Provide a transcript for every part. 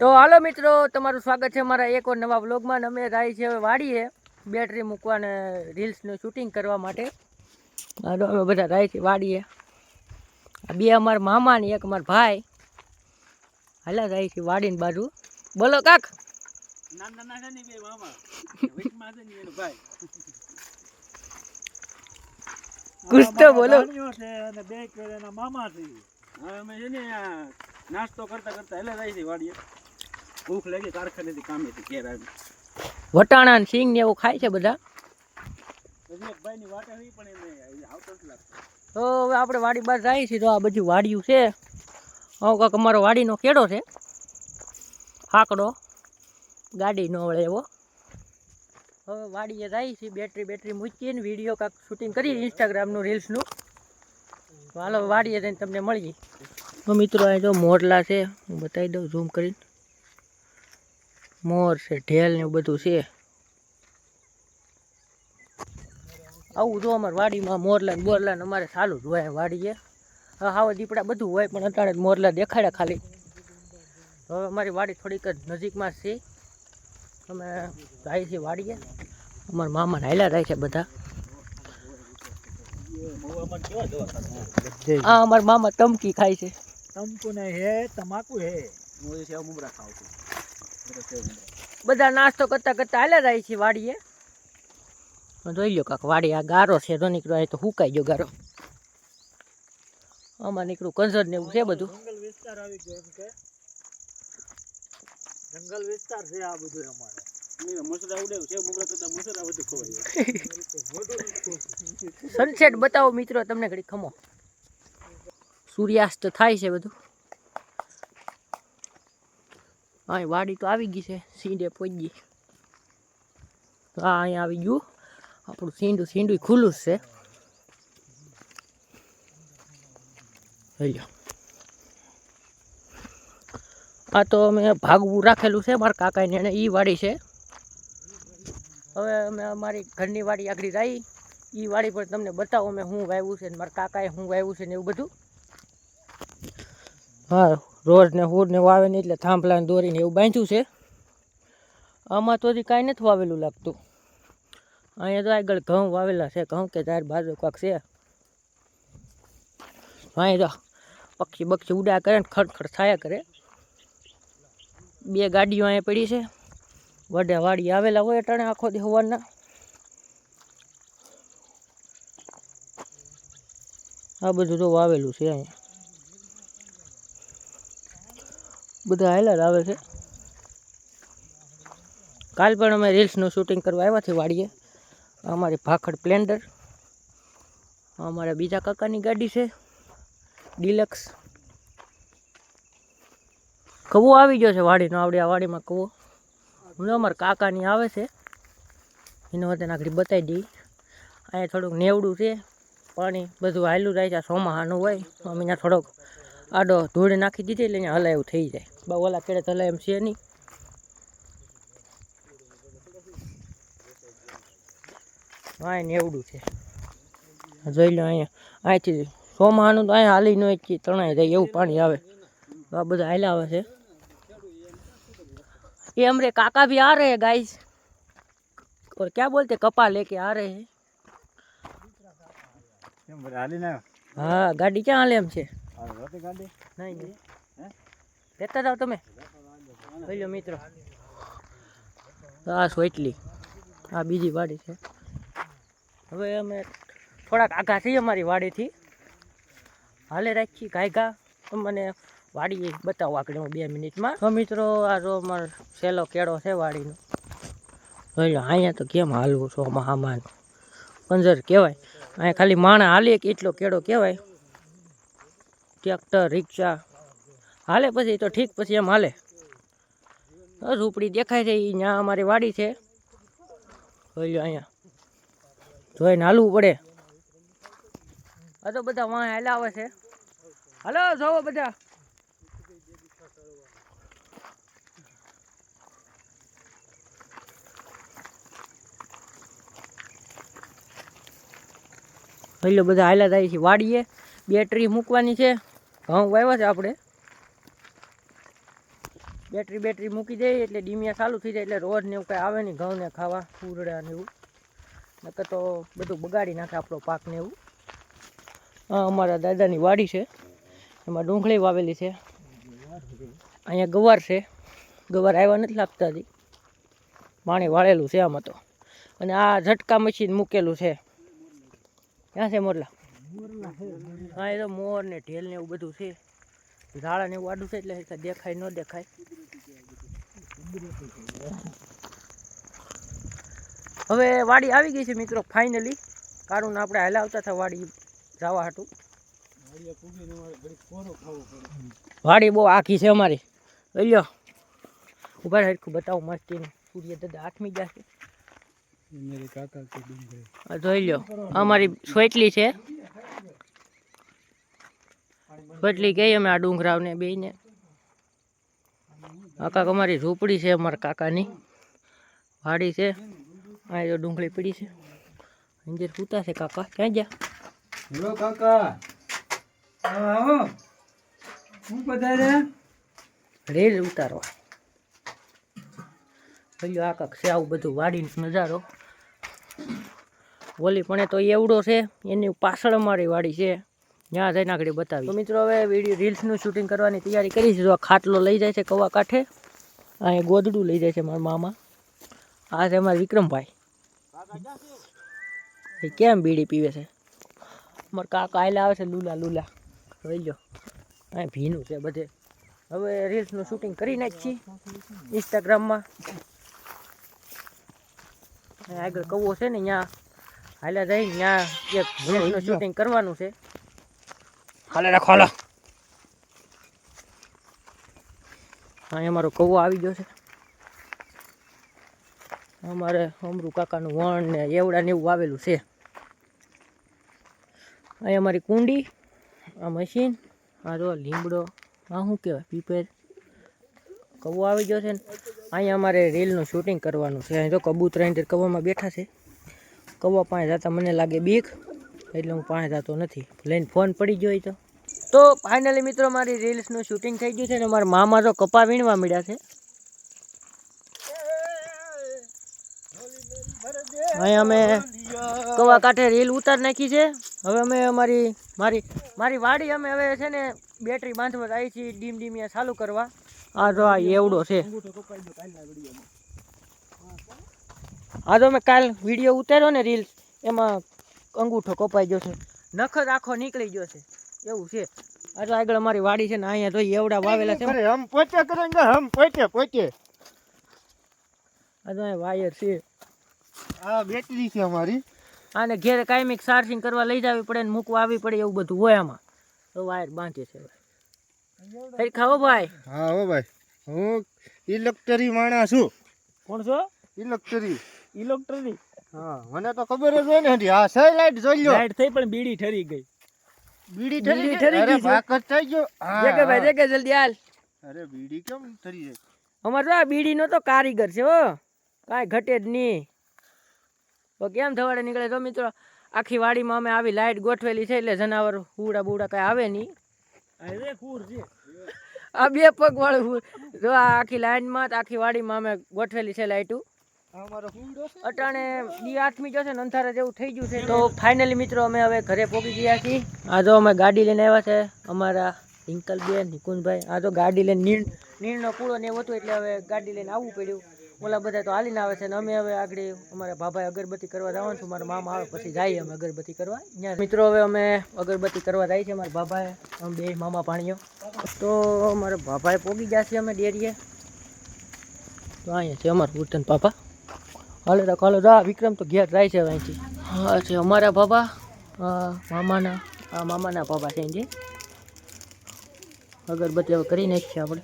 તો હાલો મિત્રો તમારું સ્વાગત છે મારા એક ઓર નવા વ્લોગમાં અમે રાઈ છે હવે વાડીએ બેટરી મૂકવા અને રીલ્સનું શૂટિંગ કરવા માટે. અમે બધા રાઈ છે વાડીએ. બે અમારા મામા ને એક અમારા ભાઈ. હાલા રાઈ છે વાડીની બાજુ. બોલો કાક. કુછ તો બોલો. મામા છે. અમે છે ને નાસ્તો કરતા કરતા એટલે જાય છે વાડીએ. ભૂખ લાગી કારખાનેથી કામેથી ઘેર આવી. વટાણા ને સિંગ ને એવું ખાય છે બધા? ભાઈ એક વાટે હોય પણ એને આવતો નથી લાગતો. તો હવે આપણે વાડી બહાર જઈએ છીએ તો આ બધું વાડિયું છે. આવો કાંક અમારો વાડીનો કેડો છે. હાકડો. ગાડી ન વળે એવો. હવે વાડીએ જાય છે બેટરી બેટરી મૂકીને વીડિયો કાંક શૂટિંગ કરી ઇન્સ્ટાગ્રામનું રીલ્સનું હાલો વાડીએ જઈને તમને મળીએ. તો મિત્રો અહીં જો મોરલા છે હું બતાવી દઉં ઝૂમ કરીને. મોર છે ઢેલ ને બધું છે. આવું જો અમારે વાડીમાં મોરલા ને બોરલા ને અમારે સારું જ હોય વાડીએ હવે હાવ દીપડા બધું હોય પણ અત્યારે મોરલા દેખાડ્યા ખાલી. હવે અમારી વાડી થોડીક જ નજીકમાં જ છે. અમે જાય છે વાડીએ. અમારા મામા નાયલા થાય છે બધા. આ અમારા મામા ટમકી ખાય છે. તંબુ ને હે તમાકુ હે. હું સેવ મુમરા ખાવ છું. બધો નાસ્તો કરતા કરતા હાલ્યા જાય છે વાડીએ. તો જોઈ લો કાક વાડી આ ગારો છે તો નીકળ્યો તો હુકાઈ ગયો ગારો. આમાં નીકળું કંસર ને એવું છે બધું. જંગલ વિસ્તાર આવી ગયો એમ કે. જંગલ વિસ્તાર છે આ બધું અમારે. સનસેટ બતાવો મિત્રો તમને ઘડી ખમો. સૂર્યાસ્ત થાય છે બધું. હા વાડી તો આવી ગઈ છે સીંડે પહોંચી હા, અહીંયા આવી ગયું. આપણું સીંડું સીંડું ખુલ્લું જ છે. જોઈ લો. આ તો અમે ભાગવું રાખેલું છે, મારા કાકાને એને એ વાડી છે. હવે અમે અમારી ઘરની વાડી આગળ જઈ એ વાડી પર તમને બતાવો, અમે શું વાવ્યું છે મારા કાકાએ શું વાવ્યું છે ને એવું બધું. હા, રોજ ને હુર ને વાવે ને એટલે થાંભલા દોરીને એવું બાંધ્યું છે. આમાં તો હજી કાંઈ નથી વાવેલું લાગતું. અહીંયા તો આગળ ઘઉં વાવેલા છે, ઘઉં કે તાર બાજુ કાંક છે. અહીં તો પક્ષી બક્ષી ઉડ્યા કરે ને ખડખડ થયા કરે. બે ગાડીઓ અહીંયા પડી છે. વડે વાડી આવેલા હોય અટાણે આખો દી સવારના આ બધું તો વાવેલું છે અહીંયા. બધા હાઈલાર આવે છે. કાલ પણ અમે રીલ્સનું શૂટિંગ કરવા આવ્યા છે વાડીએ. અમારી ભાખડ પ્લેન્ડર, અમારા બીજા કાકાની ગાડી છે, ડિલક્સ. કવો આવી ગયો છે વાડીનો, આવડે આ વાડીમાં કવો? હું અમારા કાકાની આવે છે. એનો વતન આગળ બતાવી દઈ. અહીંયા થોડુંક નેવડું છે, પાણી બધું હાયલું રહે છે સોમાહાનું હોય. અમે અહીંયા થોડોક આડો ધૂળ નાખી દીધી એટલે અહીંયા હલાયું થઈ જાય. બા ઓલા કેડે તો હલાય એમ છે નહીં હા નેવડું છે જોઈ લો અહીંયા અહીંથી ચોમાહાનું તો અહીંયા હાલી ન હોય તણાઈ જાય એવું પાણી આવે તો આ બધા હાલ્યા આવે છે ये हमरे काका भी आ रहे हैं गाइस और क्या बोलते कपा लेके आ रहे हैं કેમ બધા હાલી ના હા ગાડી ક્યાં લેતા જાઓ તમે. બોલ્યો મિત્રો. આ સોટલી આ બીજી વાડી છે. હવે અમે થોડાક આઘા છીએ અમારી વાડીથી. હાલે રાખી ગાયગા. મને વાડી બતાવો આગળ હું બે મિનિટમાં. તો મિત્રો, આ જો અમારો સહેલો કેળો છે વાડીનો. જોઈ અહીંયા તો કેમ હાલવું છો મહામાન? પંજર કહેવાય. અહીંયા ખાલી માણા હાલીએ કે એટલો કેળો કહેવાય? ટ્રેક્ટર, રિક્ષા હાલે પછી તો ઠીક પછી એમ હાલે. ઝૂંપડી દેખાય છે એ ત્યાં અમારી વાડી છે. જોઈ લો અહીંયા. જોઈને હાલવું પડે. આ તો બધા વાં હાલ્યા આવે છે. હાલો, જોવો બધા. એટલે બધા હાલા થાય છે, વાડીએ. બેટરી મૂકવાની છે. ઘઉં વાવ્યા છે આપણે. બેટરી બેટરી મૂકી દઈએ એટલે ડીમિયા ચાલુ થઈ જાય એટલે રોજ ને એવું કાંઈ આવે નહીં, ઘઉં ને ખાવા પૂરડા ને એવું. નકર તો બધું બગાડી નાખે આપણો પાક ને એવું. હા, અમારા દાદાની વાડી છે. એમાં ડુંગળી વાવેલી છે. અહીંયા ગવાર છે. ગવાર આવ્યા નથી લાગતા હજી. પાણી વાળેલું છે આમાં તો. અને આ ઝટકા મશીન મૂકેલું છે. ક્યાં છે મોરલા? હા, એ તો મોર ને ઢેલ ને એવું બધું છે. ઝાડા ને એવું આડું છે એટલે દેખાય ન દેખાય. હવે વાડી આવી ગઈ છે મિત્રો ફાઇનલી કારણ આપણે હલાવતા હતા વાડી જવા હાટું. વાડી બહુ આખી છે અમારી. લ્યો ઊભા હરખું બતાવો મસ્તી સૂર્ય દાદા આઠમી ગયા જોઈ લ્યો અમારી સોટલી છે. સોટલી ગઈ અમે આ ડુંગરાવને બેને આ કાક અમારી ઝૂંપડી છે અમારા કાકાની. વાડી છે. આ જો ડુંગળી પડી છે. અંજર સૂતા છે કાકા. ક્યાં ગયા? હેલો કાકા. આવો. હું પધારે રેલ ઉતારવા. પેલું આ કાક છે આવું બધું વાડીનો નજારો. ઓલી પણ તો એવડો છે એની પાછળ અમારી વાડી છે. ત્યાં જઈને આગળ બતાવી મિત્રો હવે વીડિયો રીલ્સનું શૂટિંગ કરવાની તૈયારી કરી છે. જો ખાટલો લઈ જાય છે કવા કાંઠે અહીંયા ગોદડું લઈ જાય છે મારા મામા. આ છે મારા વિક્રમભાઈ. કેમ બીડી પીવે છે? મારા કાકા આયલા આવે છે લુલા લુલા. જોઈ લો. અહીં ભીનું છે બધે. હવે રીલ્સનું શૂટિંગ કરી નાખીએ ઇન્સ્ટાગ્રામમાં આગળ કવો છે ને ત્યાં હાલ્યા જાય ત્યાં એક રીલ્સનું શૂટિંગ કરવાનું છે. હાલે રાખો હાલો અહીં અમારો કૌવો આવી ગયો છે. અમારે અમરુ કાકાનું વણ ને એવડા ને એવું આવેલું છે. અહીં અમારી કુંડી, આ મશીન, આ જો લીમડો, આ શું કહેવાય, પીપેર. કવો આવી ગયો છે ને, અહીંયા અમારે રીલનું શૂટિંગ કરવાનું છે. અહીં જો કબૂતરા અંદર કવામાં બેઠા છે. કબો પાસે જતા મને લાગે બીક, એટલે હું પાસે જતો નથી. લઈને ફોન પડી ગયો તો. તો ફાઇનલી મિત્રો મારી રીલ્સનું શૂટિંગ થઈ ગયું છે ને મારા મામા તો કપા વીણવા મળ્યા છે. અહીંયા અમે કવા કાંઠે રીલ ઉતાર નાખી છે. હવે અમે અમારી, મારી મારી વાડી અમે હવે છે ને બેટરી બાંધવા આવી છીએ ડીમ ડીમિયા ચાલુ કરવા. આ તો આ એવડો છે. આ તો મેં કાલ વીડિયો ઉતાર્યો ને રીલ્સ એમાં અંગૂઠો કપાઈ ગયો છે. નખ જ આખો નીકળી ગયો છે. એવું છે? આ આગળ અમારી વાડી છે ને અહીંયા તો એવડા વાવેલા છે અરે હમ પોતે કરેંગે હમ પોતે પોતે. આ તો વાયર છે. આ બેટરી છે અમારી. આને ઘેર કાયમિક ચાર્જિંગ કરવા લઈ જવી પડે ને મૂકવા આવી પડે એવું બધું હોય આમાં. તો વાયર બાંધે છે ભાઈ ખાવો ભાઈ? હા હો ભાઈ. હું ઇલેક્ટ્રી માણસ છું. કોણ છો? ઇલેક્ટ્રી ઇલેક્ટ્રી હા મને તો ખબર જ હોય ને હા આ સહી લાઈટ જોઈ લો લાઈટ થઈ પણ બીડી ઠરી ગઈ. બીડી ઠરી ઠરી ગઈ? અરે ગઈ ભાગ જ થઈ ગયો? હા, દેખે ભાઈ. દેખે જલ્દી હાલ. અરે બીડી કેમ ઠરી જાય અમારે તો બીડી નો તો કારીગર છે હો. કાંઈ ઘટે જ નહીં. તો કેમ થવાડે નીકળે તો મિત્રો? આખી વાડીમાં અમે આવી લાઈટ ગોઠવેલી છે એટલે જનાવર હુડા બુડા કાંઈ આવે નહીં. અરે કુર છે. આ બે પગ વાળું જો આ આખી લાઈનમાં આખી વાડીમાં અમે ગોઠવેલી છે લાઈટું. અટાણે દી આઠમી જશે ને અંધારા જેવું થઈ ગયું છે તો ફાઇનલી મિત્રો અમે હવે ઘરે પહોંચી ગયા છીએ. આ જો અમે ગાડી લઈને આવ્યા છે અમારા બે નિકુંજભાઈ. આ તો ગાડી લઈને નીણ નીણનો પૂળો ને એવું હતું એટલે હવે ગાડી લઈને આવવું પડ્યું. ઓલા બધા તો હાલીને આવે છે ને અમે હવે આગળ અમારા ભાભાએ અગરબત્તી કરવા જવાનું છું મારા મામા આવે પછી જઈએ અમે અગરબત્તી કરવા. ત્યાં મિત્રો હવે અમે અગરબત્તી કરવા જાય છે મારા ભાભાએ અમે બે મામા પાણીઓ તો મારા ભાભાએ પોગી ગયા છે અમે ડેરીએ. તો અહીંયા છે અમારા પૂતન પાપા હાલે રાખ હાલો રા વિક્રમ તો ઘેર જાય છે અહીંથી. હા છે અમારા બાબા? મામાના આ મામાના બાબા છે જે અગરબત્તી હવે કરી નાખીએ આપણે.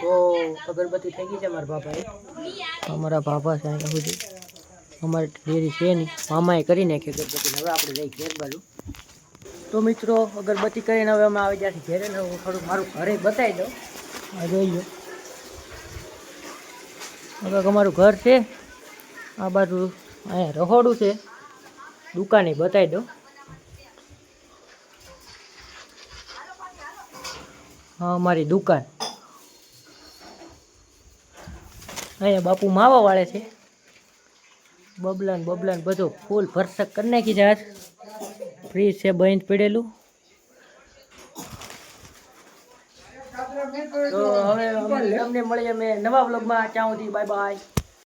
તો અગરબત્તી થઈ ગઈ છે મારા બાપાએ. અમારા બાપા છે અહીંયા સુધી. અમારે ડેરી છે નહીં. મામાએ કરી નાખી અગરબત્તી હવે આપણે જઈ ઘેર બાજુ. તો મિત્રો, અગરબત્તી કરીને હવે અમે આવી જ્યાંથી ઘેરે ને હું થોડુંક મારું ઘરે બતાવી દઉં. આ જોઈ લો. હવે અમારું ઘર છે, આ બાજુ અહીંયા રહોડું છે. દુકાને બતાવી દો હા, અમારી દુકાન. અહીંયા બાપુ માવા વાળે છે. બબલાન બબલાન બધું ફૂલ ભરસક કરી નાખી છે આજ ફ્રીજ છે, બંધ પડેલું. તો હવે અમને મળીએ અમે નવા બ્લોગમાં ત્યાં સુધી બાય બાય